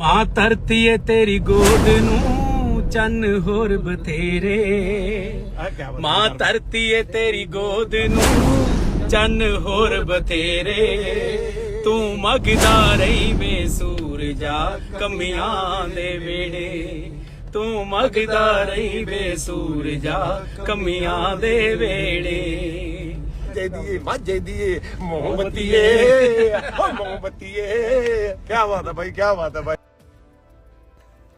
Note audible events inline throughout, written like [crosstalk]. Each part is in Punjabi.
ਮਾਂ ਧਰਤੀ ਏ ਤੇਰੀ ਗੋਦ ਨੂੰ ਚੰਨ ਹੋਰ ਬਥੇਰੇ। ਮਾਂ ਧਰਤੀ ਏ ਤੇਰੀ ਗੋਦ ਨੂੰ ਚੰਨ ਹੋਰ ਬਥੇਰੇ। ਤੂੰ ਮਗਦਾ ਰਹੀ ਵੇ ਸੂਰਜਾ ਕਮੀਆਂ ਦੇ ਵੇੜੇ ਤੂੰ ਮਗਦਾ ਰਹੀ ਵੇ ਸੂਰਜਾ ਕਮੀਆਂ ਦੇ ਵੇੜੇ ਜੈ ਦੀਏ ਮਾਝੇ ਦੀਏ ਮੋਹਬਤੀਏ [laughs] ਓ ਮੋਹਬਤੀਏ ਕੀ ਬਾਤ ਹੈ ਭਾਈ ਕੀ ਬਾਤ ਹੈ ਭਾਈ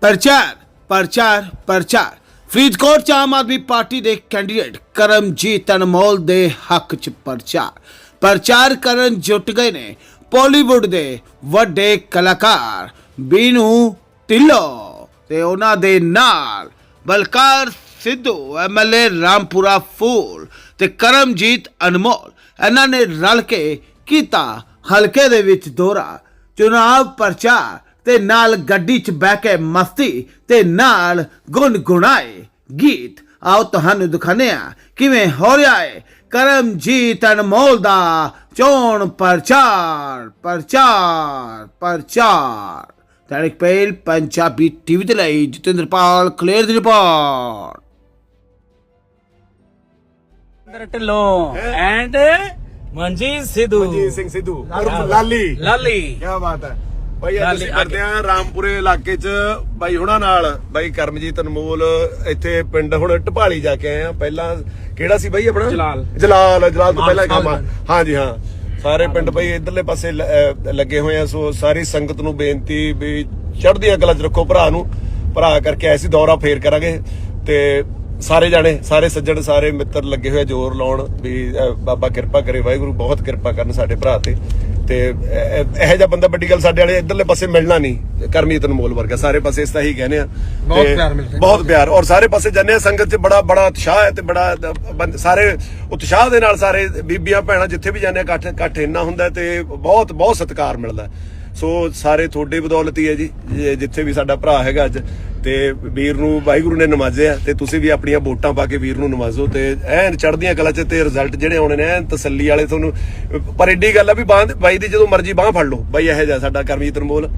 ਪ੍ਰਚਾਰ ਪ੍ਰਚਾਰ ਪ੍ਰਚਾਰ। ਫਰੀਦਕੋਟ 'ਚ ਆਮ ਆਦਮੀ ਪਾਰਟੀ ਦੇ ਕੈਂਡੀਡੇਟ ਕਰਮਜੀਤ ਅਨਮੋਲ ਦੇ ਹੱਕ 'ਚ ਪ੍ਰਚਾਰ। ਪ੍ਰਚਾਰ ਕਰਨ ਜੁਟ ਗਏ ਨੇ ਬਾਲੀਵੁੱਡ ਦੇ ਵੱਡੇ ਕਲਾਕਾਰ ਬੀਨੂ ਢਿੱਲੋਂ ਤੇ ਉਹਨਾਂ ਦੇ ਨਾਲ ਬਲਕਾਰ ਸਿੱਧੂ ਐਮਐਲਏ ਰਾਮਪੁਰਾ ਫੂਲ ਤੇ ਕਰਮਜੀਤ ਅਨਮੋਲ। ਇਹਨਾਂ ਨੇ ਰਲ ਕੇ ਕੀਤਾ ਹਲਕੇ ਦੇ ਵਿੱਚ ਦੌਰਾ। ਚੁਣਾਵ ਪ੍ਰਚਾਰ ਤੇ ਨਾਲ ਗੱਡੀ 'ਚ ਬਹਿ ਕੇ ਮਸਤੀ ਤੇ ਨਾਲ ਗੁੰਗੁਣਾਏ ਗੀਤ। ਆਓ ਤੁਹਾਨੂੰ ਦਿਖਾਉਂਦੇ ਆ ਕਿਵੇਂ ਹੋ ਰਿਹਾ ਹੈ ਕਰਮਜੀਤ ਅਨਮੋਲ ਦਾ ਚੋਣ ਪ੍ਰਚਾਰ ਪ੍ਰਚਾਰ ਪ੍ਰਚਾਰ। ਤਾਰਿਕ ਪਹਿਲ ਪੰਜਾਬੀ ਟੀਵੀ ਤੇ ਲਈ ਜਤਿੰਦਰਪਾਲ ਕਲੇਰ ਦੀ ਰਿਪੋਰਟ। ਅੰਦਰ ਢਿੱਲੋਂ। ਐਂਡ ਮਨਜੀਤ ਸਿੱਧੂ। ਮਨਜੀਤ ਸਿੰਘ ਸਿੱਧੂ ਲਾਲੀ। ਲਾਲੀ। ਕੀ ਬਾਤ ਹੈ। ਭਾਈ ਅੱਜ ਅਸੀਂ ਕਰਦੇ ਆ ਰਾਮਪੁਰੇ ਇਲਾਕੇ 'ਚ ਬਾਈ ਹੁਣਾਂ ਨਾਲ। ਬਾਈ ਕਰਮਜੀਤ ਅਨਮੋਲ ਇੱਥੇ ਪਿੰਡ ਹੁਣ ਢਪਾਲੀ ਜਾ ਕੇ ਆਏ ਆ ਪਹਿਲਾਂ ਕਿਹੜਾ ਸੀ ਬਾਈ ਆਪਣਾ? ਜਲਾਲ। ਜਲਾਲ ਜਲਾਲ ਤੋਂ ਪਹਿਲਾਂ ਕੰਮ ਹਾਂਜੀ ਹਾਂ। ਸਾਰੇ ਪਿੰਡ ਬਾਈ ਇਧਰਲੇ ਪਾਸੇ ਲੱਗੇ ਹੋਏ ਆ ਸੋ ਸਾਰੀ ਸੰਗਤ ਨੂੰ ਬੇਨਤੀ ਵੀ ਚੜ੍ਹਦੀਆਂ ਕਲਾ 'ਚ ਰੱਖੋ ਭਰਾ ਨੂੰ। ਭਰਾ ਕਰਕੇ ਐਸੀ ਦੌਰਾ ਫੇਰ ਕਰਾਂਗੇ। ਤੇ ਸਾਰੇ ਜਾਣੇ ਸਾਰੇ ਸੱਜਣ ਸਾਰੇ ਮਿੱਤਰ ਲੱਗੇ ਹੋਏ ਜ਼ੋਰ ਲਾਉਣ ਵੀ ਬਾਬਾ ਕਿਰਪਾ ਕਰੇ ਵਾਹਿਗੁਰੂ ਬਹੁਤ ਕਿਰਪਾ ਕਰਨ ਸਾਡੇ ਭਰਾ ਤੇ। ਤੇ ਇਹ- ਜਿਹਾ ਬੰਦਾ ਵੱਡੀ ਗੱਲ ਸਾਡੇ ਵਾਲੇ ਇਧਰਲੇ ਪਾਸੇ ਮਿਲਣਾ ਨਹੀਂ ਕਰਮਜੀਤ ਅਨਮੋਲ ਵਰਗਾ ਸਾਰੇ ਪਾਸੇ ਇਸ ਤਾਂ ਹੀ ਕਹਿੰਦੇ ਆ ਬਹੁਤ ਪਿਆਰ ਮਿਲਦਾ। ਬਹੁਤ ਪਿਆਰ ਔਰ ਸਾਰੇ ਪਾਸੇ ਜਾਂਦੇ ਆ ਸੰਗਤ 'ਚ ਬੜਾ ਬੜਾ ਉਤਸ਼ਾਹ ਹੈ ਤੇ ਬੜਾ ਸਾਰੇ ਉਤਸ਼ਾਹ ਦੇ ਨਾਲ ਸਾਰੇ ਬੀਬੀਆਂ ਭੈਣਾਂ ਜਿੱਥੇ ਵੀ ਜਾਂਦੇ ਆ ਇਕੱਠ ਇਕੱਠ ਇੰਨਾ ਹੁੰਦਾ ਤੇ ਬਹੁਤ ਬਹੁਤ ਸਤਿਕਾਰ ਮਿਲਦਾ। ਸੋ ਸਾਰੇ ਤੁਹਾਡੇ ਬਦੌਲਤ ਹੀ ਹੈ ਜੇ- ਜਿੱਥੇ ਵੀ ਸਾਡਾ ਭਰਾ ਹੈਗਾ ਅੱਜ ਤੇ ਵੀਰ ਨੂੰ ਵਾਹਿਗੁਰੂ ਨੇ ਨਵਾਜ਼ਿਆ ਤੇ ਤੁਸੀਂ ਵੀ ਆਪਣੀਆਂ ਵੋਟਾਂ ਪਾ ਕੇ ਵੀਰ ਨੂੰ ਨਵਾਜ਼ੋ ਤੇ ਐਨ ਚੜ੍ਹਦੀਆਂ ਕਲਾ 'ਚ ਤੇ ਰਿਜ਼ਲਟ ਜਿਹੜੇ ਆਉਣੇ ਨੇ ਐਨ ਤਸੱਲੀ ਵਾਲੇ ਤੁਹਾਨੂੰ ਪਰ ਏਡੀ ਗੱਲ ਆ ਵੀ ਬਾਂਹ ਬਾਈ ਦੀ ਜਦੋਂ ਮਰਜ਼ੀ ਬਾਹ ਫੜ ਲਓ ਬਾਈ ਇਹੋ ਜਿਹਾ ਸਾਡਾ ਕਰਮਜੀਤ ਅਨਮੋਲ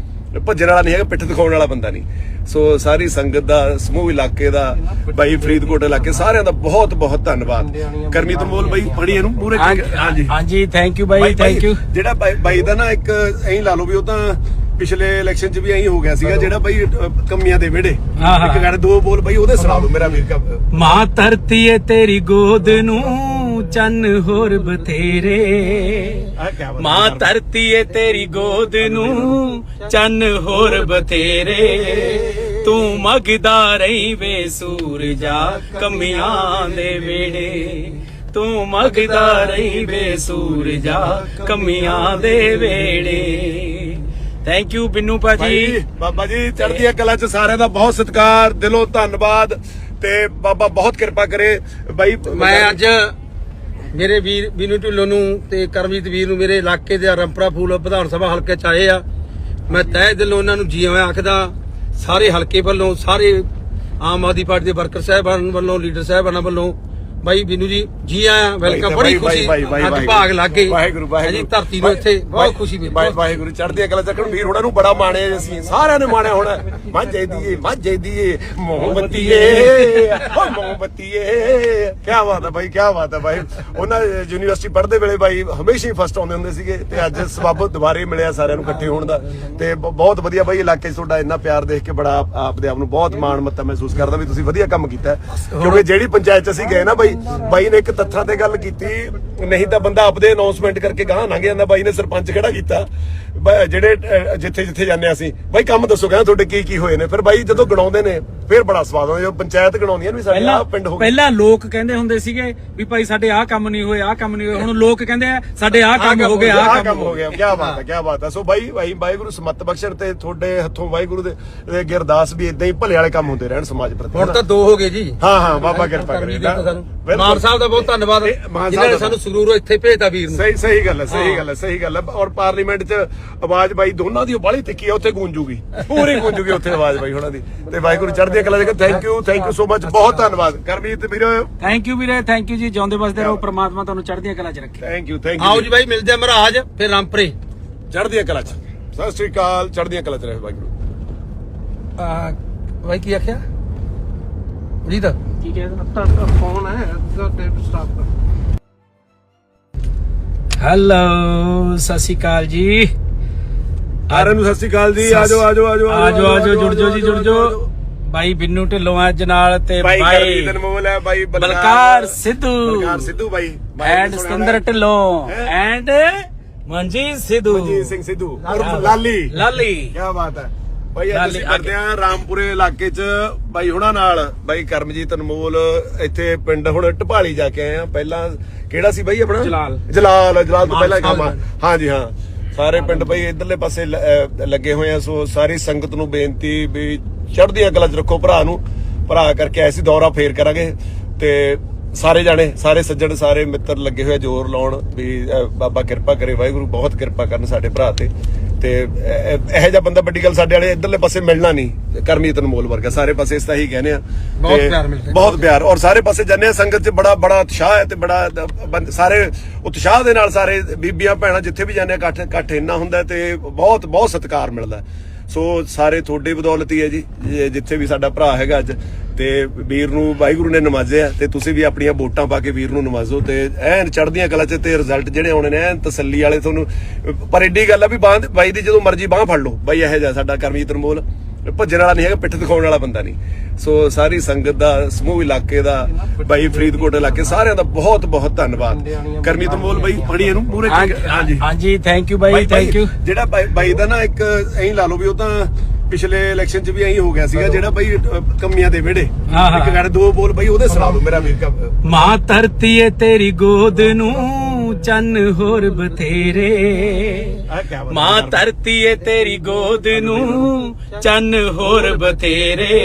ਭੱਜਣ ਵਾਲਾ ਨਹੀਂ ਹੈਗਾ ਪਿੱਠ ਦਿਖਾਉਣ ਵਾਲਾ ਬੰਦਾ ਨਹੀਂ। ਸੋ ਸਾਰੀ ਸੰਗਤ ਦਾ ਸਮੂਹ ਇਲਾਕੇ ਦਾ ਬਾਈ ਫਰੀਦਕੋਟ ਇਲਾਕੇ ਸਾਰਿਆਂ ਦਾ ਬਹੁਤ ਬਹੁਤ ਧੰਨਵਾਦ। ਕਰਮਜੀਤ ਅਨਮੋਲ ਬਾਈ ਬੜੀ ਇਹਨੂੰ ਪੂਰੇ ਹਾਂਜੀ ਹਾਂਜੀ। ਥੈਂਕ ਯੂ ਬਾਈ ਥੈਂਕ ਯੂ ਜਿਹੜਾ ਬਾਈ ਦਾ ਨਾ ਇੱਕ ਐਂ ਲਾ ਲਓ ਵੀ ਉਹ ਤਾਂ ਪਿਛਲੇ ਇਲੈਕਸ਼ਨ 'ਚ ਵੀ ਐਂ ਹੋ ਗਿਆ ਸੀਗਾ ਜਿਹੜਾ ਬਾਈ ਕਮੀਆਂ ਦੇ ਵਿਹੜੇ। ਇੱਕ ਗੱਲ ਦੋ ਬੋਲ ਬਾਈ ਉਹਦੇ ਸੁਣਾ ਦਿਓ ਮੇਰਾ ਵੀਰ ਕਾ ਮਾਂ ਧਰਤੀ ਏ ਤੇਰੀ ਗੋਦ ਨੂੰ ਚੰਨ ਹੋਰ ਬਥੇਰੇ। ਮਾਂ ਧਰਤੀ ਏ ਤੇਰੀ ਗੋਦ ਨੂੰ ਚੰਨ ਹੋਰ ਬਥੇਰੇ। ਤੂੰ ਮਗਦਾ ਰਹੀ ਵੇ ਸੂਰਜਾ ਕਮੀਆਂ ਦੇ ਵੇੜੇ ਤੂੰ ਮਗਦਾ ਰਹੀ ਵੇ ਸੂਰਜਾ ਕਮੀਆਂ ਦੇ ਵੇੜੇ ਥੈਂਕ ਯੂ ਬਿੰਨੂ ਭਾਜੀ ਬਾਬਾ ਜੀ ਚੜ੍ਹਦੀਆਂ ਕਲਾ 'ਚ ਸਾਰਿਆਂ ਦਾ ਬਹੁਤ ਸਤਿਕਾਰ ਦਿਲੋਂ ਧੰਨਵਾਦ ਤੇ ਬਾਬਾ ਬਹੁਤ ਕਿਰਪਾ ਕਰੇ। ਬਾਈ ਮੈਂ ਅੱਜ ਮੇਰੇ ਵੀਰ ਬੀਨੂ ਢਿੱਲੋਂ ਨੂੰ ਤੇ ਕਰਮਜੀਤ ਵੀਰ ਨੂੰ ਮੇਰੇ ਇਲਾਕੇ ਦੇ ਰੰਪਰਾ ਫੂਲ ਵਿਧਾਨ ਸਭਾ ਹਲਕੇ ਚ ਆਏ ਆ। ਮੈਂ ਤਹਿ ਦਿਲੋਂ ਉਹਨਾਂ ਨੂੰ ਜੀ ਆਇਆਂ ਆਖਦਾ ਸਾਰੇ ਹਲਕੇ ਵੱਲੋਂ ਸਾਰੇ ਆਮ ਆਦਮੀ ਪਾਰਟੀ ਦੇ ਵਰਕਰ ਸਾਹਿਬਾਨ ਵੱਲੋਂ ਲੀਡਰ ਸਾਹਿਬਾਨਾਂ ਵੱਲੋਂ ਬਾਈ ਬੀਨੂ ਜੀ ਜੀ ਆਇਆਂ ਵੈਲਕਮ ਬੜੀ ਖੁਸ਼ੀ। ਅੱਜ ਭਾਗ ਲੱਗੇ ਵਾਹਿਗੁਰੂ ਵਾਹਿਗੁਰੂ। ਜੀ ਧਰਤੀ ਨੂੰ ਇੱਥੇ ਬਹੁਤ ਖੁਸ਼ੀ ਮਿਲੀ। ਵਾਹਿ- ਵਾਹਿਗੁਰੂ ਚੜ੍ਹਦੀਆਂ ਕਲਾ ਚੱਕਣ ਵੀਰ ਹੋਣਾ ਨੂੰ ਬੜਾ ਮਾਣਿਆ ਅਸੀਂ ਸਾਰਿਆਂ ਨੇ ਮਾਣਿਆ ਹੋਣਾ। ਮਾਝੇ ਦੀਏ ਮਾਝੇ ਦੀਏ ਮੋਹਬਤੀਏ ਓ ਮੋਹਬਤੀਏ ਕੀ ਬਾਤ ਹੈ ਬਾਈ ਕੀ ਬਾਤ ਹੈ ਬਾਈ। ਉਹਨਾਂ ਯੂਨੀਵਰਸਿਟੀ ਪੜ੍ਹਦੇ ਵੇਲੇ ਬਾਈ ਹਮੇਸ਼ਾ ਹੀ ਫਸਟ ਆਉਂਦੇ ਹੁੰਦੇ ਸੀਗੇ ਤੇ ਅੱਜ ਸਬਬ ਦੁਬਾਰੇ ਮਿਲਿਆ ਸਾਰਿਆਂ ਨੂੰ ਇਕੱਠੇ ਹੋਣ ਦਾ। ਤੇ ਬਹੁਤ ਵਧੀਆ ਬਾਈ ਇਲਾਕੇ 'ਚ ਤੁਹਾਡਾ ਇੰਨਾ ਪਿਆਰ ਦੇਖ ਕੇ ਬੜਾ ਆਪ- ਆਪਦੇ ਆਪ ਨੂੰ ਬਹੁਤ ਮਾਣ ਮੱਤਾ ਮਹਿਸੂਸ ਕਰਦਾ ਵੀ ਤੁਸੀਂ ਵਧੀਆ ਕੰਮ ਕੀਤਾ। ਕਿਉਂਕਿ ਜਿਹੜੀ ਪੰਚਾਇਤ 'ਚ ਅਸੀਂ ਗਏ ਨਾ ਬਾਈ ਬਾਈ ਨੇ ਇੱਕ ਤੱਥਾਂ ਤੇ ਗੱਲ ਕੀਤੀ ਨਹੀਂ ਤਾਂ ਬੰਦਾ ਆਪਦੇ ਅਨਾਉਂਸਮੈਂਟ ਕਰਕੇ ਗਾਹ ਲੰਘ ਜਾਂਦਾ। ਬਾਈ ਨੇ ਸਰਪੰਚ ਖੜਾ ਕੀਤਾ। ਜਿਹੜੇ ਜਿੱਥੇ ਜਿੱਥੇ ਜਾਂਦੇ ਅਸੀਂ। ਬਾਈ ਕੰਮ ਦੱਸੋ ਕਹਿੰਦਾ ਤੁਹਾਡੇ ਕੀ ਕੀ ਹੋਏ ਨੇ? ਫਿਰ ਬਾਈ ਜਦੋਂ ਗਣਾਉਂਦੇ ਨੇ ਫਿਰ ਬੜਾ ਸਵਾਦ ਆਉਂਦਾ ਜਦੋਂ ਪੰਚਾਇਤ ਗਣਾਉਂਦੀਆਂ ਨੇ ਵੀ ਸਾਡੇ ਆਹ ਪਿੰਡ ਹੋ ਗਏ। ਪਹਿਲਾਂ ਲੋਕ ਕਹਿੰਦੇ ਹੁੰਦੇ ਸੀਗੇ ਵੀ ਭਾਈ ਸਾਡੇ ਆਹ ਕੰਮ ਨਹੀਂ ਹੋਏ ਆਹ ਕੰਮ ਨਹੀਂ ਹੋਏ। ਹੁਣ ਲੋਕ ਕਹਿੰਦੇ ਆ ਸਾਡੇ ਆਹ ਕੰਮ ਹੋ ਗਏ ਆਹ ਕੰਮ ਹੋ ਗਿਆ। ਕੀ ਬਾਤ ਹੈ ਕੀ ਬਾਤ ਹੈ। ਸੋ ਬਾਈ ਬਾਈ ਵਾਹਿਗੁਰੂ ਸਮਤ ਬਖਸ਼ਣ ਤੇ ਤੁਹਾਡੇ ਹੱਥੋਂ ਵਾਹਿਗੁਰੂ ਦੇ ਦੇ ਗਿਰਦਾਸ ਵੀ ਇਦਾਂ ਹੀ ਭਲੇ ਵਾਲੇ ਕੰਮ ਹੁੰਦੇ ਰਹਿਣ ਸਮਾਜ ਪ੍ਰਤੀ ਹੁਣ ਤਾਂ ਦੋ ਹੋ ਗਏ ਜੀ। ਹਾਂ ਹਾਂ ਬਾਬਾ ਕਿਰਪਾ ਕਰੇ। ਮਾਨ ਸਾਹਿਬ ਦਾ ਬਹੁਤ ਧੰਨਵਾਦ। ਜਿਨ੍ਹਾਂ ਨੇ ਸਾਨੂੰ ਸੰਗਰੂਰੋਂ ਇੱਥੇ ਭੇਜਤਾ ਵੀਰ ਨੂੰ। ਸਹੀ ਸਹੀ ਗੱਲ ਹੈ ਸਹੀ ਗੱਲ ਹੈ ਸਹੀ ਗੱਲ ਹੈ। ਔਰ ਪਾਰਲੀਮੈਂਟ 'ਚ ਆਵਾਜ਼ ਬਾਈ ਦੋਨਾਂ ਦੀ ਬਾਲੀ ਤਿੱਖੀ ਹੈ ਉੱਥੇ ਗੂੰਜੂਗੀ। ਪੂਰੀ ਗੂੰਜੂਗੀ ਉੱਥੇ ਆਵਾਜ਼ ਬਾਈ ਉਹਨਾਂ ਦੀ। ਤੇ ਵਾਹਿਗੁਰੂ ਚੜ੍ਹਦੀ ਕਲਾ ਦੇ thank you thank you so much ਬਹੁਤ ਧੰਨਵਾਦ। ਕਰਮਜੀਤ ਵੀਰ। ਥੈਂਕ ਯੂ ਵੀਰੇ ਥੈਂਕ ਯੂ ਜੀ। ਜਿਉਂਦੇ ਵਸਦੇ ਰਹੋ ਪ੍ਰਮਾਤਮਾ ਤੁਹਾਨੂੰ ਚੜ੍ਹਦੀਆਂ ਕਲਾ 'ਚ ਰੱਖੇ। ਥੈਂਕ ਯੂ ਥੈਂਕ ਆਓ ਯੂ ਜੀ ਬਾਈ ਮਿਲਦੇ ਆ ਮਹਾਰਾਜ ਫਿਰ ਰਾਮਪਰੇ। ਚੜ੍ਹਦੀ ਕਲਾ 'ਚ। ਸਤਿ ਸ੍ਰੀ ਅਕਾਲ ਚੜ੍ਹਦੀ ਕਲਾ 'ਚ ਰਹੇ ਵਾਹਿਗੁਰੂ। ਆ ਬਾਈ ਕੀ ਆਖਿਆ? ਜੀਤ ਕੀ ਕਹਿੰਦਾ ਫੋਨ ਹੈ ਤੁਹਾਡੇ ਸਟਾਫ ਦਾ ਹੈਲੋ ਸਤਿ ਸ਼੍ਰੀ ਅਕਾਲ ਜੀ। ਸਾਰਿਆਂ ਨੂੰ ਸਤਿ ਸ਼੍ਰੀ ਅਕਾਲ ਜੀ। ਆਜੋ ਆਜੋ ਆਜੋ ਆਜੋ ਆਜੋ ਜੁੜ ਜਾਓ ਜੀ ਜੁੜ ਜਾਓ। ਬਾਈ ਬਿੰਨੂ ਢਿੱਲੋਂ ਅੱਜ ਨਾਲ ਤੇ ਬਾਈ ਬਾਈ ਕਰਮਜੀਤ ਅਨਮੋਲ ਹੈ ਬਾਈ ਬਲਕਾਰ ਸਿੱਧੂ। ਬਲਕਾਰ ਸਿੱਧੂ ਬਾਈ। ਐਂਡ ਸਤਿੰਦਰ? ਢਿੱਲੋਂ? ਐਂਡ ਮਨਜੀਤ ਸਿੱਧੂ। ਮਨਜੀਤ ਸਿੰਘ ਸਿੱਧੂ ਲਾਲੀ। ਲਾਲੀ। ਕੀ ਬਾਤ ਹੈ। ਬਾਈ ਅੱਜ ਅਸੀਂ ਕਰਦੇ ਆ ਰਾਮਪੁਰੇ ਇਲਾਕੇ 'ਚ ਬਾਈ ਹੁਣਾਂ ਨਾਲ ਬਾਈ ਕਰਮਜੀਤ ਅਨਮੋਲ ਇੱਥੇ ਪਿੰਡ ਹੁਣ ਢਪਾਲੀ ਜਾ ਕੇ ਆਏ ਆ ਪਹਿਲਾਂ ਕਿਹੜਾ ਸੀ ਬਾਈ ਆਪਣਾ? ਜਲਾਲ। ਜਲਾਲ ਜਲਾਲ ਤੋਂ ਪਹਿਲਾਂ ਕੰਮ ਹਾਂਜੀ ਹਾਂ। ਸਾਰੇ ਪਿੰਡ ਬਾਈ ਇਧਰਲੇ ਪਾਸੇ ਲੱਗੇ ਹੋਏ ਆ ਸੋ ਸਾਰੀ ਸੰਗਤ ਨੂੰ ਬੇਨਤੀ ਵੀ ਚੜ੍ਹਦੀਆਂ ਕਲਾ 'ਚ ਰੱਖੋ ਭਰਾ ਨੂੰ। ਭਰਾ ਕਰਕੇ ਆਏ ਸੀ ਦੌਰਾ ਫੇਰ ਕਰਾਂਗੇ। ਤੇ ਸਾਰੇ ਜਾਣੇ ਸਾਰੇ ਸੱਜਣ ਸਾਰੇ ਮਿੱਤਰ ਲੱਗੇ ਹੋਏ ਜ਼ੋਰ ਲਾਉਣ ਵੀ ਬਾਬਾ ਕਿਰਪਾ ਕਰੇ ਵਾਹਿਗੁਰੂ ਬਹੁਤ ਕਿਰਪਾ ਕਰਨ ਸਾਡੇ ਭਰਾ ਤੇ। ਤੇ ਇਹ- ਜਿਹਾ ਬੰਦਾ ਵੱਡੀ ਗੱਲ ਸਾਡੇ ਵਾਲੇ ਇਧਰਲੇ ਪਾਸੇ ਮਿਲਣਾ ਨਹੀਂ ਕਰਮਜੀਤ ਅਨਮੋਲ ਵਰਗਾ ਸਾਰੇ ਪਾਸੇ ਇਸ ਤਾਂ ਹੀ ਕਹਿੰਦੇ ਆ ਬਹੁਤ ਪਿਆਰ ਮਿਲਦਾ। ਬਹੁਤ ਪਿਆਰ ਔਰ ਸਾਰੇ ਪਾਸੇ ਜੰਨੇ ਸੰਗਤ 'ਚ ਬੜਾ ਬੜਾ ਉਤਸ਼ਾਹ ਹੈ ਤੇ ਬੜਾ ਸਾਰੇ ਉਤਸ਼ਾਹ ਦੇ ਨਾਲ ਸਾਰੇ ਬੀਬੀਆਂ ਭੈਣਾਂ ਜਿੱਥੇ ਵੀ ਜਾਂਦੇ ਆ, ਇਕੱਠ ਇਕੱਠ ਇੰਨਾ ਹੁੰਦਾ ਤੇ ਬਹੁਤ ਬਹੁਤ ਸਤਿਕਾਰ ਮਿਲਦਾ। ਸੋ ਸਾਰੇ ਤੁਹਾਡੇ ਬਦੌਲਤ ਹੀ ਜੇ- ਜਿੱਥੇ ਵੀ ਸਾਡਾ ਭਰਾ ਹੈਗਾ ਅੱਜ ਤੇ ਵੀਰ ਨੂੰ ਵਾਹਿਗੁਰੂ ਨੇ ਨਵਾਜ਼ਿਆ ਤੇ ਤੁਸੀਂ ਵੀ ਆਪਣੀਆਂ ਵੋਟਾਂ ਪਾ ਕੇ ਵੀਰ ਨੂੰ ਨਵਾਜ਼ੋ ਤੇ ਐਨ ਚੜ੍ਹਦੀਆਂ ਕਲਾ 'ਚ ਤੇ ਰਿਜ਼ਲਟ ਜਿਹੜੇ ਆਉਣੇ ਨੇ ਐਨ ਤਸੱਲੀ ਵਾਲੇ ਤੁਹਾਨੂੰ ਪਰ ਏਡੀ ਗੱਲ ਆ ਵੀ ਬਾਂਹ ਬਾਈ ਦੀ ਜਦੋਂ ਮਰਜ਼ੀ ਬਾਹ ਫੜ ਲਓ ਬਾਈ ਇਹੋ ਜਿਹਾ ਸਾਡਾ ਕਰਮਜੀਤ ਅਨਮੋਲ ਭੱਜਣ ਵਾਲਾ ਨਹੀਂ ਹੈਗਾ ਪਿੱਠ ਦਿਖਾਉਣ ਵਾਲਾ ਬੰਦਾ ਨਹੀਂ। ਸੋ ਸਾਰੀ ਸੰਗਤ ਦਾ ਸਮੂਹ ਇਲਾਕੇ ਦਾ ਬਾਈ ਫਰੀਦਕੋਟ ਇਲਾਕੇ ਸਾਰਿਆਂ ਦਾ ਬਹੁਤ ਬਹੁਤ ਧੰਨਵਾਦ। ਕਰਮੀ ਤਨਮੋਲ ਬਾਈ ਫੜੀ ਇਹਨੂੰ ਪੂਰੇ ਹਾਂਜੀ ਹਾਂਜੀ। ਥੈਂਕ ਯੂ ਬਾਈ ਥੈਂਕ ਯੂ ਜਿਹੜਾ ਬਾਈ ਦਾ ਨਾ ਇੱਕ ਐਂ ਲਾ ਲਓ ਵੀ ਉਹ ਤਾਂ ਪਿਛਲੇ ਇਲੈਕਸ਼ਨ 'ਚ ਵੀ ਐਂ ਹੋ ਗਿਆ ਸੀਗਾ ਜਿਹੜਾ ਬਾਈ ਕਮੀਆਂ ਦੇ ਵਿਹੜੇ। ਇੱਕ ਗੱਲ ਦੋ ਬੋਲ ਬਾਈ ਉਹਦੇ ਸੁਣਾ ਦਿਓ ਮੇਰਾ ਵੀਰ ਕਾ ਮਾਂ ਧਰਤੀ ਏ ਤੇਰੀ ਗੋਦ ਨੂੰ ਚੰਨ ਹੋਰ ਬਥੇਰੇ। ਮਾਂ ਧਰਤੀ ਏ ਤੇਰੀ ਗੋਦ ਨੂੰ ਚੰਨ ਹੋਰ ਬਥੇਰੇ।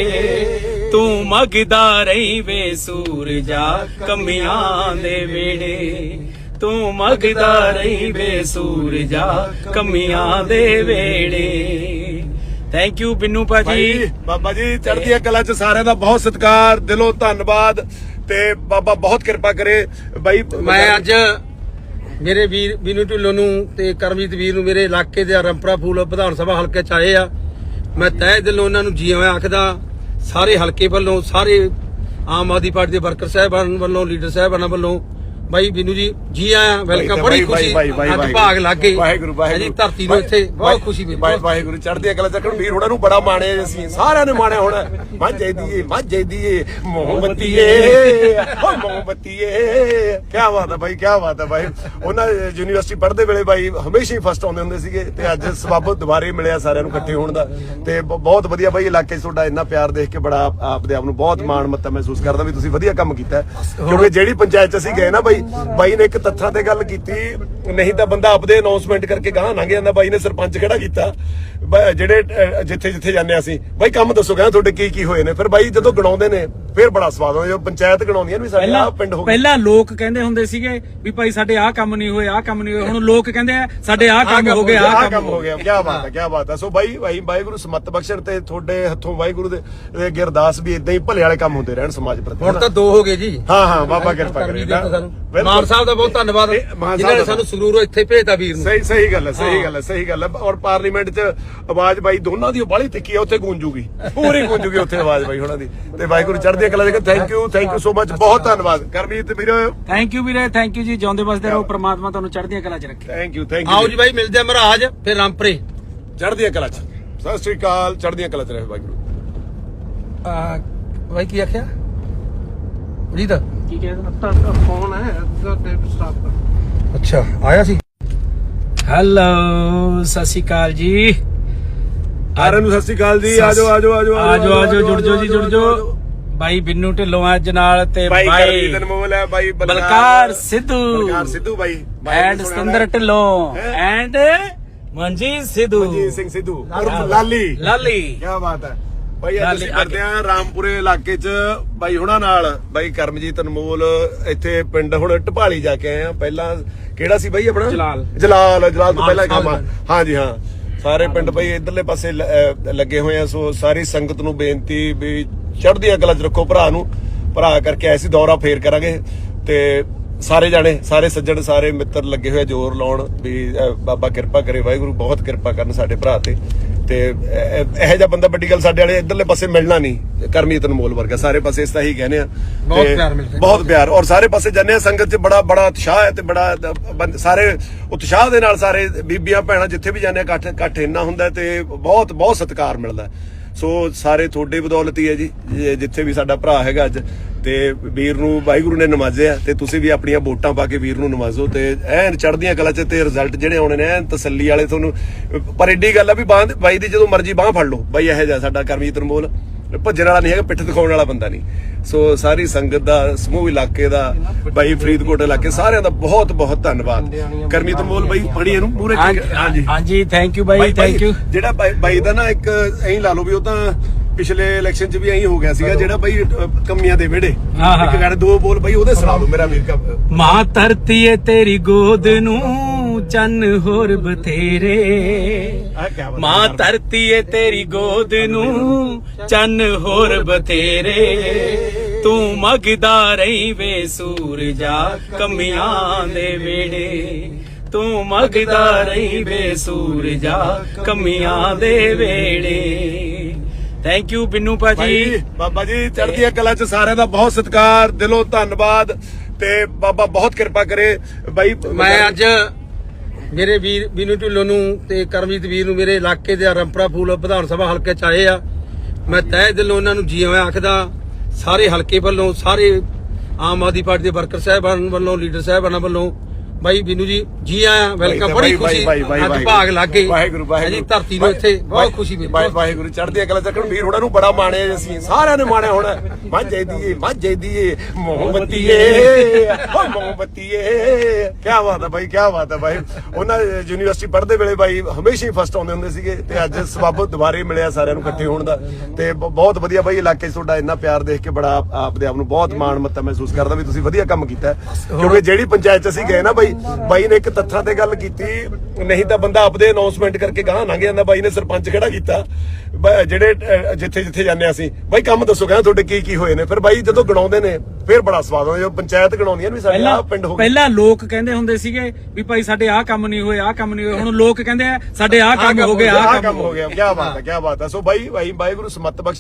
ਤੂੰ ਮਗਦਾ ਰਹੀ ਵੇ ਸੂਰਜਾ ਕਮੀਆਂ ਦੇ ਵੇੜੇ ਤੂੰ ਮਗਦਾ ਰਹੀ ਵੇ ਸੂਰਜਾ ਕਮੀਆਂ ਦੇ ਵੇੜੇ ਥੈਂਕ ਯੂ ਬਿੰਨੂ ਭਾਜੀ ਬਾਬਾ ਜੀ ਚੜ੍ਹਦੀਆਂ ਕਲਾ 'ਚ ਸਾਰਿਆਂ ਦਾ ਬਹੁਤ ਸਤਿਕਾਰ ਦਿਲੋਂ ਧੰਨਵਾਦ ਤੇ ਬਾਬਾ ਬਹੁਤ ਕਿਰਪਾ ਕਰੇ। ਬਾਈ ਮੈਂ ਅੱਜ ਮੇਰੇ ਵੀਰ ਬੀਨੂ ਢਿੱਲੋਂ ਨੂੰ ਤੇ ਕਰਮਜੀਤ ਵੀਰ ਨੂੰ ਮੇਰੇ ਇਲਾਕੇ ਦੇ ਰੰਪਰਾ ਫੂਲ ਵਿਧਾਨ ਸਭਾ ਹਲਕੇ ਚ ਆਏ ਆ। ਮੈਂ ਤਹਿ ਦਿਲੋਂ ਉਹਨਾਂ ਨੂੰ ਜੀ ਆਇਆਂ ਆਖਦਾ ਸਾਰੇ ਹਲਕੇ ਵੱਲੋਂ ਸਾਰੇ ਆਮ ਆਦਮੀ ਪਾਰਟੀ ਦੇ ਵਰਕਰ ਸਾਹਿਬਾਨ ਵੱਲੋਂ ਲੀਡਰ ਸਾਹਿਬਾਨਾਂ ਵੱਲੋਂ ਬਾਈ ਬੀਨੂ ਜੀ ਜੀ ਆਇਆਂ ਵੈਲਕਮ ਬੜੀ ਖੁਸ਼ੀ। ਅੱਜ ਭਾਗ ਲੱਗ ਗਏ। ਵਾਹਿਗੁਰੂ ਵਾਹਿਗੁਰੂ। ਜੀ ਧਰਤੀ ਨੂੰ ਇੱਥੇ ਬਹੁਤ ਖੁਸ਼ੀ ਮਿਲੀ ਵਾਹਿ- ਵਾਹਿਗੁਰੂ ਚੜ੍ਹਦੀਆਂ ਕਲਾ ਚੱਕਣ ਵੀਰ ਹੋਣਾ ਨੂੰ ਬੜਾ ਮਾਣੇ ਅਸੀਂ। ਸਾਰਿਆਂ ਨੇ ਮਾਣਿਆ ਹੋਣਾ। ਮਾਝੇ ਦੀਏ ਮਾਝੇ ਦੀਏ ਮੋਹਬਤੀਏ ਓ ਮੋਹਬਤੀਏ ਕੀ ਬਾਤ ਹੈ ਬਾਈ ਕੀ ਬਾਤ ਹੈ ਬਾਈ। ਉਹਨਾਂ ਯੂਨੀਵਰਸਿਟੀ ਪੜ੍ਹਦੇ ਵੇਲੇ ਬਾਈ ਹਮੇਸ਼ਾ ਹੀ ਫਸਟ ਆਉਂਦੇ ਹੁੰਦੇ ਸੀਗੇ ਤੇ ਅੱਜ ਸਬਬ ਦੁਬਾਰੇ ਮਿਲਿਆ ਸਾਰਿਆਂ ਨੂੰ ਇਕੱਠੇ ਹੋਣ ਦਾ। ਤੇ ਬਹੁਤ ਵਧੀਆ ਬਾਈ ਇਲਾਕੇ 'ਚ ਤੁਹਾਡਾ ਇੰਨਾ ਪਿਆਰ ਦੇਖ ਕੇ ਬੜਾ ਆਪ- ਆਪਦੇ ਆਪ ਨੂੰ ਬਹੁਤ ਮਾਣ ਮੱਤਾ ਮਹਿਸੂਸ ਕਰਦਾ ਵੀ ਤੁਸੀਂ ਵਧੀਆ ਕੰਮ ਕੀਤਾ। ਕਿਉਂਕਿ ਜਿਹੜੀ ਪੰਚਾਇਤ 'ਚ ਅਸੀਂ ਗਏ ਨਾ ਬਾਈ ਬਾਈ ਨੇ ਇੱਕ ਤੱਥਾਂ ਤੇ ਗੱਲ ਕੀਤੀ, ਨਹੀਂ ਤਾਂ ਬੰਦਾ ਆਪਦੇ ਅਨਾਉਂਸਮੈਂਟ ਕਰਕੇ ਗਾਹ ਲੰਘ ਜਾਂਦਾ। ਬਾਈ ਨੇ ਸਰਪੰਚ ਖੜਾ ਕੀਤਾ। ਜਿਹੜੇ ਜਿੱਥੇ ਜਿੱਥੇ ਜਾਂਦੇ ਹਾਂ ਅਸੀਂ। ਬਾਈ, ਕੰਮ ਦੱਸੋ ਕਹਿੰਦਾ ਤੁਹਾਡੇ ਕੀ ਕੀ ਹੋਏ ਨੇ? ਫਿਰ ਬਾਈ ਜਦੋਂ ਗਣਾਉਂਦੇ ਨੇ ਫਿਰ ਬੜਾ ਸਵਾਦ ਆਉਂਦਾ ਜਦੋਂ ਪੰਚਾਇਤ ਗਣਾਉਂਦੀਆਂ ਨੇ ਵੀ ਸਾਡੇ ਪਹਿਲਾਂ ਆਹ ਪਿੰਡ ਹੋ ਗਏ। ਪਹਿਲਾਂ ਲੋਕ ਕਹਿੰਦੇ ਹੁੰਦੇ ਸੀਗੇ ਵੀ ਭਾਈ ਸਾਡੇ ਆਹ ਕੰਮ ਨਹੀਂ ਹੋਏ ਆਹ ਕੰਮ ਨਹੀਂ ਹੋਏ। ਹੁਣ ਲੋਕ ਕਹਿੰਦੇ ਆ ਸਾਡੇ ਆਹ ਕੰਮ ਹੋ ਗਏ ਆਹ ਕੰਮ ਹੋ ਗਿਆ। ਕੀ ਬਾਤ ਹੈ। ਕੀ ਬਾਤ ਹੈ। ਸੋ ਬਾਈ ਬਾਈ ਵਾਹਿਗੁਰੂ ਸਮਤ ਬਖਸ਼ਣ ਤੇ ਤੁਹਾਡੇ ਹੱਥੋਂ ਵਾਹਿਗੁਰੂ ਦੇ ਦੇ ਅੱਗੇ ਅਰਦਾਸ ਵੀ ਇਦਾਂ ਹੀ ਭਲੇ ਵਾਲੇ ਕੰਮ ਹੁੰਦੇ ਰਹਿਣ ਸਮਾਜ ਪ੍ਰਤੀ। ਹੁਣ ਤਾਂ ਦੋ ਹੋ ਗਏ ਜੀ। ਹਾਂ ਹਾਂ ਬਾਬਾ ਕਿਰਪਾ ਕਰੇ। ਬਿਲਕੁਲ। ਮਾਨ ਸਾਹਿਬ ਦਾ ਬਹੁਤ ਧੰਨਵਾਦ। ਇਹ ਮਾਨ ਜਿਨ੍ਹਾਂ ਨੇ ਸਾਹਿਬ ਦਾ- ਸਾਨੂੰ ਸਰੂਰੋਂ ਇੱਥੇ ਭੇਜਤਾ ਵੀਰ ਨੂੰ। ਸਹੀ ਸਹੀ ਗੱਲ ਹੈ ਸਹੀ ਗੱਲ ਹੈ ਸਹੀ ਗੱਲ ਹੈ। ਔਰ ਪਾਰਲੀਮੈਂਟ 'ਚ ਆਵਾਜ਼ ਬਾਈ ਦੋਨਾਂ ਦੀ ਬਾਲੀ ਤਿੱਖੀ ਹੈ ਉੱਥੇ ਗੂੰਜੂਗੀ। ਪੂਰੀ ਗੂੰਜੂਗੀ ਉੱਥੇ ਆਵਾਜ਼ ਬਾਈ ਉਹਨਾਂ ਦੀ। ਤੇ ਵਾਹਿਗੁਰੂ ਚੜ੍ਹਦੀ ਕਲਾ ਦੇ thank you thank you so much ਬਹੁਤ ਧੰਨਵਾਦ। ਕਰਮਜੀਤ ਵੀਰ। ਥੈਂਕ ਯੂ ਵੀਰੇ ਥੈਂਕ ਯੂ ਜੀ ਜਿਉਂਦੇ ਬਸਦੇ ਰਹੋ ਪ੍ਰਮਾਤਮਾ ਤੁਹਾਨੂੰ ਚੜ੍ਹਦੀਆਂ ਕਲਾ 'ਚ ਰੱਖੇ। ਥੈਂਕ ਯੂ ਥੈਂਕ ਆਓ ਯੂ ਜੀ ਬਾਈ ਮਿਲਦੇ ਆ ਮਹਾਰਾਜ ਫਿਰ ਰਾਮਪਰੇ। ਚੜ੍ਹਦੀਆਂ ਕਲਾ 'ਚ। ਸਤਿ ਸ੍ਰੀ ਅਕਾਲ ਚੜ੍ਹਦੀਆਂ ਕਲਾ 'ਚ ਰਹੇ ਵਾਹਿਗੁਰੂ ਆ ਬਾਈ ਕੀ ਆਖਿਆ? ਜੀਤ ਕੀ ਕਹਿੰਦਾ ਤੁਹਾਡਾ ਫੋਨ ਹੈ ਤੁਹਾਡੇ ਸਟਾਫ ਦਾ ਅੱਛਾ ਆਇਆ ਸੀ। ਹੈਲੋ ਸਤਿ ਸ਼੍ਰੀ ਅਕਾਲ ਜੀ। ਸਾਰਿਆਂ ਨੂੰ ਸਤਿ ਸ੍ਰੀ ਅਕਾਲ ਜੀ ਆਜੋ ਆਜੋ ਆਜੋ ਆਜੋ ਆਜੋ ਜੁੜ ਜਾਓ ਜੀ ਜੁੜ ਜਾਓ। ਬਾਈ ਬਿੰਨੂ ਢਿੱਲੋਂ ਆ ਅੱਜ ਨਾਲ ਤੇ ਬਾਈ ਬਾਈ ਕਰਮਜੀਤ ਅਨਮੋਲ ਹੈ ਬਾਈ ਬਲਕਾਰ ਸਿੱਧੂ। ਬਲਕਾਰ ਸਿੱਧੂ ਬਾਈ। ਐਂਡ ਸਤਿੰਦਰ? ਢਿੱਲੋਂ? ਐਂਡ ਮਨਜੀਤ ਸਿੱਧੂ। ਮਨਜੀਤ ਸਿੰਘ ਸਿੱਧੂ। ਉਰਫ ਲਾਲੀ। ਲਾਲੀ। ਕੀ ਬਾਤ ਹੈ। ਬਾਈ ਅੱਜ ਅਸੀਂ ਕਰਦੇ ਆ ਰਾਮਪੁਰੇ ਇਲਾਕੇ 'ਚ ਬਾਈ ਹੁਣਾਂ ਨਾਲ। ਬਾਈ ਕਰਮਜੀਤ ਅਨਮੋਲ ਇੱਥੇ ਪਿੰਡ ਹੁਣ ਢਪਾਲੀ ਜਾ ਕੇ ਆਏ ਆ ਪਹਿਲਾਂ ਕਿਹੜਾ ਸੀ ਬਾਈ ਆਪਣਾ? ਜਲਾਲ। ਜਲਾਲ ਜਲਾਲ ਤੋਂ ਪਹਿਲਾਂ ਕੰਮ ਹਾਂਜੀ ਹਾਂ। ਸਾਰੇ ਪਿੰਡ ਬਾਈ ਇਧਰਲੇ ਪਾਸੇ ਲੱਗੇ ਹੋਏ ਆ। ਸੋ ਸਾਰੀ ਸੰਗਤ ਨੂੰ ਬੇਨਤੀ ਵੀ ਚੜ੍ਹਦੀਆਂ ਕਲਾ 'ਚ ਰੱਖੋ ਭਰਾ ਨੂੰ। ਭਰਾ ਕਰਕੇ ਆਏ ਸੀ ਦੌਰਾ ਫੇਰ ਕਰਾਂਗੇ ਤੇ ਸਾਰੇ ਜਾਣੇ ਸਾਰੇ ਸੱਜਣ ਸਾਰੇ ਮਿੱਤਰ ਲੱਗੇ ਹੋਏ ਜ਼ੋਰ ਲਾਉਣ ਵੀ ਬਾਬਾ ਕਿਰਪਾ ਕਰੇ ਵਾਹਿਗੁਰੂ ਬਹੁਤ ਕਿਰਪਾ ਕਰਨ ਸਾਡੇ ਭਰਾ ਤੇ। ਤੇ ਇਹ ਜਿਹਾ ਬੰਦਾ ਵੱਡੀ ਗੱਲ ਸਾਡੇ ਵਾਲੇ ਇਧਰਲੇ ਪਾਸੇ ਮਿਲਣਾ ਨਹੀਂ। ਕਰਮੀਤ ਅਨਮੋਲ ਵਰਗਾ ਸਾਰੇ ਪਾਸੇ ਇਸ ਤਾਂ ਹੀ ਕਹਿੰਦੇ ਆ। ਬਹੁਤ ਪਿਆਰ ਮਿਲਦਾ। ਬਹੁਤ ਪਿਆਰ। ਔਰ ਸਾਰੇ ਪਾਸੇ ਜਾਂਦੇ ਆ ਸੰਗਤ 'ਚ ਬੜਾ ਬੜਾ ਉਤਸ਼ਾਹ ਹੈ ਤੇ ਬੜਾ ਸਾਰੇ ਉਤਸ਼ਾਹ ਦੇ ਨਾਲ ਸਾਰੇ ਬੀਬੀਆਂ ਭੈਣਾਂ ਜਿੱਥੇ ਵੀ ਜਾਂਦੇ ਆ ਇਕੱਠ ਇਕੱਠ ਇੰਨਾ ਹੁੰਦਾ ਤੇ ਬਹੁਤ ਬਹੁਤ ਸਤਿਕਾਰ ਮਿਲਦਾ। ਸੋ ਸਾਰੇ ਤੁਹਾਡੇ ਬਦੌਲਤ ਹੀ ਹੈ ਜੀ ਜਿੱਥੇ ਵੀ ਸਾਡਾ ਭਰਾ ਹੈਗਾ ਅੱਜ। ਤੇ ਵੀਰ ਨੂੰ, ਵਾਹਿਗੁਰੂ ਨੇ ਨਵਾਜ਼ਿਆ ਤੇ ਤੁਸੀਂ ਵੀ ਆਪਣੀਆਂ ਵੋਟਾਂ ਪਾ ਕੇ ਵੀਰ ਨੂੰ ਨਵਾਜ਼ੋ ਤੇ ਐਨ ਚੜ੍ਹਦੀਆਂ ਕਲਾ ਚ ਤੇ ਰਿਜ਼ਲਟ ਜਿਹੜੇ ਆਉਣੇ ਨੇ, ਐਨ ਤਸੱਲੀ ਵਾਲੇ ਤੁਹਾਨੂੰ ਪਰ ਐਡੀ ਗੱਲ ਆ ਵੀ ਬਾਂਹ ਬਾਈ ਦੀ ਜਦੋਂ ਮਰਜ਼ੀ ਬਾਹ ਫੜ ਲਓ। ਬਾਈ ਇਹੋ ਜਿਹਾ ਸਾਡਾ ਕਰਮਜੀਤ ਅਨਮੋਲ। ਭੱਜਣ ਵਾਲਾ ਨਹੀਂ ਹੈਗਾ ਪਿੱਠ ਦਿਖਾਉਣ ਵਾਲਾ ਬੰਦਾ ਨਹੀਂ। ਸੋ ਸਾਰੀ ਸੰਗਤ ਦਾ ਸਮੂਹ ਇਲਾਕੇ ਦਾ ਬਾਈ ਫਰੀਦਕੋਟ ਇਲਾਕੇ ਸਾਰਿਆਂ ਦਾ ਬਹੁਤ ਬਹੁਤ ਧੰਨਵਾਦ। ਕਰਮਜੀਤ ਅਨਮੋਲ ਬਾਈ ਫੜੀ ਇਹਨੂੰ ਪੂਰੇ ਹਾਂਜੀ ਹਾਂਜੀ। ਥੈਂਕ ਯੂ ਬਾਈ ਥੈਂਕ ਯੂ ਜਿਹੜਾ ਬਾਈ- ਦਾ ਨਾ ਇੱਕ ਐਂ ਲਾ ਲਓ ਵੀ ਉਹ ਤਾਂ ਪਿਛਲੇ ਇਲੈਕਸ਼ਨ 'ਚ ਵੀ ਐਂ ਹੋ ਗਿਆ ਸੀਗਾ ਜਿਹੜਾ ਬਾਈ ਕਮੀਆਂ ਦੇ ਵਿਹੜੇ। ਇੱਕ ਗੱਲ ਦੋ ਬੋਲ ਬਾਈ ਉਹਦੇ ਸੁਣਾ ਦਿਓ ਮੇਰਾ ਵੀਰ ਕਾ ਮਾਂ ਧਰਤੀ ਏ ਤੇਰੀ ਗੋਦ ਨੂੰ। ਚੰਨ ਹੋਰ ਬਥੇਰੇ। ਮਾਂ। ਧਰਤੀ ਏ ਤੇਰੀ ਗੋਦ ਨੂੰ ਚੰਨ ਹੋਰ ਬਥੇਰੇ। ਤੂੰ ਮਗਦਾ ਰਹੀ ਵੇ ਸੂਰਜਾ ਕਮੀਆਂ ਦੇ ਵੇੜੇ। ਤੂੰ ਮਗਦਾ ਰਹੀ ਵੇ ਸੂਰਜਾ ਕਮੀਆਂ ਦੇ ਵੇੜੇ। ਥੈਂਕ ਯੂ ਬਿੰਨੂ ਭਾਜੀ। ਬਾਬਾ ਜੀ ਚੜ੍ਹਦੀਆਂ ਕਲਾ 'ਚ ਸਾਰਿਆਂ ਦਾ ਬਹੁਤ ਸਤਿਕਾਰ ਦਿਲੋਂ ਧੰਨਵਾਦ ਤੇ ਬਾਬਾ ਬਹੁਤ ਕਿਰਪਾ ਕਰੇ। ਬਾਈ ਮੈਂ ਅੱਜ ਮੇਰੇ ਵੀਰ ਬੀਨੂ ਢਿੱਲੋਂ ਨੂੰ ਤੇ ਕਰਮਜੀਤ ਵੀਰ ਨੂੰ ਮੇਰੇ ਇਲਾਕੇ ਦੇ ਰੰਪਰਾ ਫੂਲ ਵਿਧਾਨ ਸਭਾ ਹਲਕੇ ਚ ਆਏ ਆ। ਮੈਂ ਤਹਿ ਦਿਲੋਂ ਉਹਨਾਂ ਨੂੰ ਜੀ ਆਇਆਂ ਆਖਦਾ, ਸਾਰੇ ਹਲਕੇ ਵੱਲੋਂ, ਸਾਰੇ ਆਮ ਆਦਮੀ ਪਾਰਟੀ ਦੇ ਵਰਕਰ ਸਾਹਿਬਾਨ ਵੱਲੋਂ, ਲੀਡਰ ਸਾਹਿਬਾਨਾਂ ਵੱਲੋਂ ਬਾਈ ਬੀਨੂ ਜੀ ਜੀ ਆਇਆਂ ਵੈਲਕਮ ਬੜੀ ਖੁਸ਼ੀ। ਅੱਜ ਭਾਗ ਲੱਗੇ ਵਾਹਿਗੁਰੂ ਵਾਹਿਗੁਰੂ। ਜੀ ਧਰਤੀ ਨੂੰ ਇੱਥੇ ਬਹੁਤ ਖੁਸ਼ੀ ਮਿਲੀ। ਵਾਹਿ- ਵਾਹਿਗੁਰੂ ਚੜ੍ਹਦੀਆਂ ਕਲਾ ਚੱਕਣ ਵੀਰ ਹੋਣਾ ਨੂੰ ਬੜਾ ਮਾਣਿਆ ਅਸੀਂ। ਸਾਰਿਆਂ ਨੇ ਮਾਣਿਆ ਹੋਣਾ। ਮਾਝੇ ਦੀਏ ਮਾਝੇ ਦੀਏ ਮੋਹਬਤੀਏ ਓ ਮੋਹਬਤੀਏ ਕੀ ਬਾਤ ਹੈ ਬਾਈ ਕੀ ਬਾਤ ਹੈ ਬਾਈ। ਉਹਨਾਂ ਯੂਨੀਵਰਸਿਟੀ ਪੜ੍ਹਦੇ ਵੇਲੇ ਬਾਈ ਹਮੇਸ਼ਾ ਹੀ ਫਸਟ ਆਉਂਦੇ ਹੁੰਦੇ ਸੀਗੇ ਤੇ ਅੱਜ ਸਬੱਬ ਦੁਬਾਰੇ ਮਿਲਿਆ ਸਾਰਿਆਂ ਨੂੰ ਇਕੱਠੇ ਹੋਣ ਦਾ। ਤੇ ਬਹੁਤ ਵਧੀਆ ਬਾਈ ਇਲਾਕੇ 'ਚ ਤੁਹਾਡਾ ਇੰਨਾ ਪਿਆਰ ਦੇਖ ਕੇ ਬੜਾ ਆਪ- ਆਪਦੇ ਆਪ ਨੂੰ ਬਹੁਤ ਮਾਣ ਮੱਤਾ ਮਹਿਸੂਸ ਕਰਦਾ ਵੀ ਤੁਸੀਂ ਵਧੀਆ ਕੰਮ ਕੀਤਾ। ਕਿਉਂਕਿ ਜਿਹੜੀ ਪੰਚਾਇਤ 'ਚ ਅਸੀਂ ਗਏ ਨਾ ਬਾਈ ਬਾਈ ਨੇ ਇੱਕ ਤੱਥਾਂ ਤੇ ਗੱਲ ਕੀਤੀ ਨਹੀਂ ਤਾਂ ਬੰਦਾ ਆਪਦੇ ਅਨਾਉਂਸਮੈਂਟ ਕਰਕੇ ਗਾਹ ਲੰਘ ਜਾਂਦਾ। ਬਾਈ ਨੇ ਸਰਪੰਚ ਕਿਹੜਾ ਕੀਤਾ। ਜਿਹੜੇ ਜਿੱਥੇ ਜਿੱਥੇ ਜਾਂਦੇ ਹਾਂ ਅਸੀਂ। ਬਾਈ ਕੰਮ ਦੱਸੋ ਕਹਿੰਦਾ ਤੁਹਾਡੇ ਕੀ ਕੀ ਹੋਏ ਨੇ? ਫਿਰ ਬਾਈ ਜਦੋਂ ਗਣਾਉਂਦੇ ਨੇ ਫਿਰ ਬੜਾ ਸਵਾਦ ਆਉਂਦਾ ਜਦੋਂ ਪੰਚਾਇਤ ਗਣਾਉਂਦੀਆਂ ਨੇ ਵੀ ਸਾਡੇ ਆਹ ਪਿੰਡ ਹੋ ਗਿਆ ਪਹਿਲਾਂ ਲੋਕ ਕਹਿੰਦੇ ਹੁੰਦੇ ਸੀਗੇ ਵੀ ਭਾਈ ਸਾਡੇ ਆਹ ਕੰਮ ਨਹੀਂ ਹੋਏ ਆਹ ਕੰਮ ਨਹੀਂ ਹੋਏ। ਹੁਣ ਲੋਕ ਕਹਿੰਦੇ ਆ ਸਾਡੇ ਆਹ ਕੰਮ ਹੋ ਗਏ ਆਹ ਆਹ ਕੰਮ ਹੋ ਗਿਆ। ਕੀ ਬਾਤ ਹੈ ਕੀ ਬਾਤ ਹੈ। ਸੋ ਬਾਈ ਬਾਈ ਵਾਹਿਗੁਰੂ ਸਮਤ ਬਖਸ਼